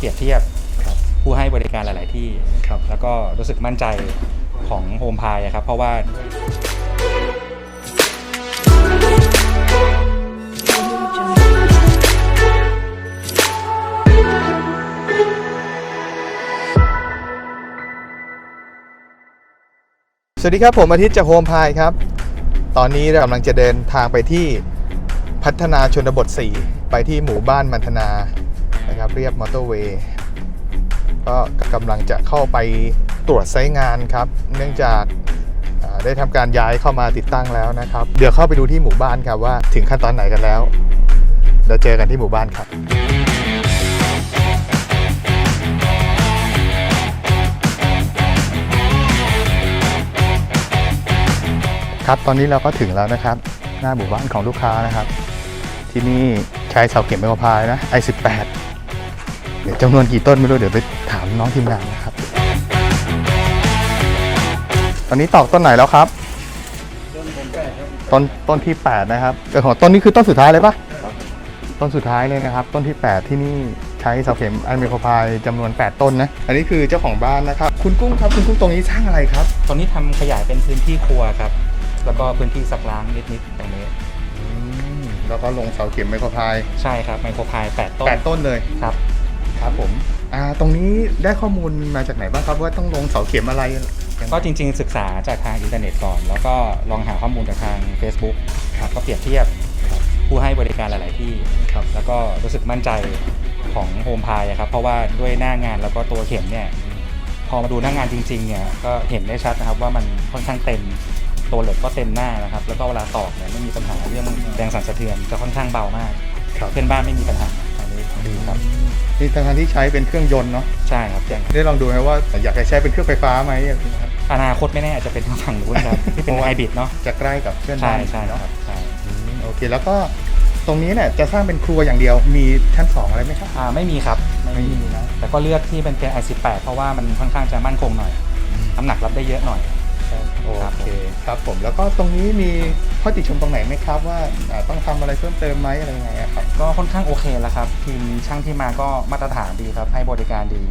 เปรียบเทียบครับผู้ให้บริการหลาย ๆ ที่ครับแล้วก็รู้สึกมั่นใจของโฮมพายครับ เพราะว่าสวัสดีครับผมอาทิตย์จากโฮมพายครับ ตอนนี้เรากำลังจะเดินทางไปที่พัฒนาชนบท 4 ไปที่หมู่บ้านมันธนา นะครับเรียบมอเตอร์เวย์ก็กำลังจะเข้าไปตรวจไซต์งานครับ เนื่องจากได้ทำการย้ายเข้ามาติดตั้งแล้วนะครับ เดี๋ยวเข้าไปดูที่หมู่บ้านครับว่าถึงขั้นตอนไหนกันแล้วเดี๋ยวเจอกันที่หมู่บ้านครับครับตอนนี้เราก็ถึงแล้วนะครับ หน้าหมู่บ้านของลูกค้านะครับ ที่นี่ใช้เสาเข็มไมโครพายนะ i18 เดี๋ยวจำนวนกี่ต้นไม่รู้เดี๋ยวไปถามน้องทีมงานนะครับ ตอนนี้ตอกต้นไหนแล้วครับ ต้นต้นที่8นะครับแต่ของต้นนี้คือต้นสุดท้ายเลยปะต้นสุดท้ายเลยนะครับ ต้นที่ 8 ที่นี่ใช้เสาเข็มไอไมโครพายจำนวน 8 ต้นนะ อันนี้คือเจ้าของบ้านนะครับ คุณกุ้งครับคุณกุ้งตรงนี้สร้างอะไรครับตอนนี้ทำขยายเป็นพื้นที่ครัวครับ แล้วก็พื้นที่ซักล้างนิดๆตรงนี้อืมแล้วก็ลงเสาเข็มไมโครพายใช่ครับไมโครพาย8ต้นแปดต้นเลยครับ ครับผมอ่าตรงนี้ได้ข้อมูลมาจากไหนบ้างครับว่าต้องลงเสาเข็มอะไรยังไง ก็จริงๆ ศึกษาจากทางอินเทอร์เน็ตก่อน แล้วก็ลองหาข้อมูลจากทาง Facebook ครับก็เปรียบเทียบผู้ให้บริการหลาย ๆ ที่ ครับ แล้วก็รู้สึกมั่นใจของโฮมพายครับ เพราะว่าด้วยหน้างานแล้วก็ตัวเข็มเนี่ย พอมาดูหน้างานจริง ๆ เนี่ย ก็เห็นได้ชัดนะครับว่ามันค่อนข้างเต็ม ตัวเหล็กก็เต็มหน้านะครับ แล้วก็เวลาตอกเนี่ยไม่มีปัญหาเรื่องแรงสั่นสะเทือนจะค่อนข้างเบามาก ครับ เพื่อนบ้านไม่มีปัญหาอันนี้ ดีครับนี่ทางที่ใช้เป็นเครื่องยนต์เนาะใช่ครับอย่างได้ลองดูไหมว่าอยากจะใช้เป็นเครื่องไฟฟ้าไหมครับ อนาคตไม่แน่อาจจะเป็นทางฝั่งนู้นครับ ที่เป็นเพราะว่า ไฮบริดเนาะจะใกล้กับเพื่อนใช่บ้านใช่เนาะครับใช่อืมโอเค แล้วก็ตรงนี้เนี่ยจะสร้างเป็นครัวอย่างเดียวมีชั้นสองอะไรไหมครับ อ่าไม่มีครับไม่มีนะแต่ก็เลือกที่เป็นเกียร์ i18 เพราะว่ามันค่อนข้างจะมั่นคงหน่อยน้ำหนักรับได้เยอะหน่อย โอเคครับผมแล้วก็ตรงนี้มีข้อติชมตรงไหนไหมครับว่าอ่าต้องทำอะไรเพิ่มเติมไหมอะไรยังไงอะครับ ก็ค่อนข้างโอเคแล้วครับ ทีมช่างที่มาก็มาตรฐานดีครับให้บริการดี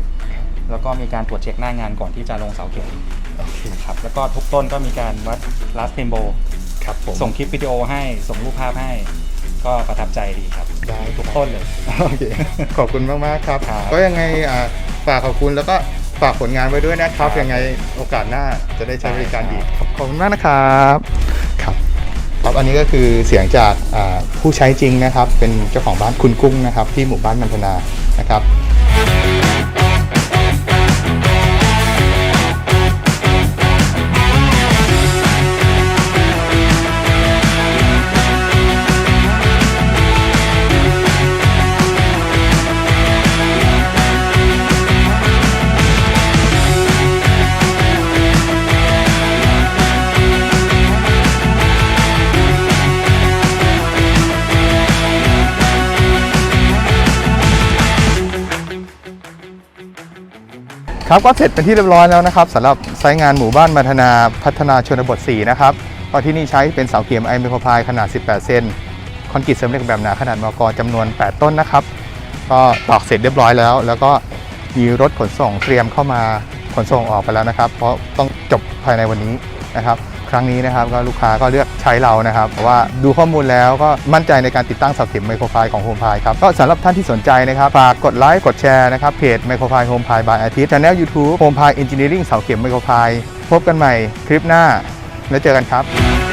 แล้วก็มีการตรวจเช็คหน้างานก่อนที่จะลงเสาเข็มโอเคครับแล้วก็ทุกต้นก็มีการวัดลาสเทมโบครับผมส่งคลิปวิดีโอให้ส่งรูปภาพให้ ก็ประทับใจดีครับได้ทุกต้นเลย โอเคขอบคุณมากมากๆครับ ครับ ก็ยังไงอ่าฝากขอบคุณแล้วก็ ฝากผลงานไว้ด้วยนะครับครับ ยังไงโอกาสหน้าจะได้ใช้บริการได้อีกครับขอบคุณมากนะครับครับครับอันนี้ก็คือเสียงจากอ่าผู้ใช้จริงนะครับ เป็นเจ้าของบ้านคุณกุ้งนะครับ ที่หมู่บ้านมันธนานะครับ ครับก็เสร็จเป็นที่เรียบร้อยแล้วนะครับสำหรับไซต์งานหมู่บ้านมัธนาพัฒนาชนบท 4 นะครับก็ที่นี่ใช้เป็นเสาเข็มไอเมโครพายขนาด 18 เซนคอนกรีตเสริมเหล็กแบบหนาขนาดมกจำนวน 8 ต้นนะครับ ก็ตอกเสร็จเรียบร้อยแล้ว แล้วก็มีรถขนส่งเตรียมเข้ามาขนส่งออกไปแล้วนะครับ เพราะต้องจบภายในวันนี้นะครับ ครั้งนี้นะครับก็ลูกค้าก็เลือกใช้เรานะครับเพราะว่าดูข้อมูลแล้วก็มั่นใจในการติดตั้งเสาเข็มไมโครไฟของโฮมพายครับก็สำหรับท่านที่สนใจนะครับฝากกดไลค์กดแชร์นะครับเพจไมโครไฟโฮมพายบายอาทิตย์ช anel YouTube โฮมพายเอนจิเนียริ่งเสาเข็มไมโครไฟพบกันใหม่คลิปหน้าแล้วเจอกันครับ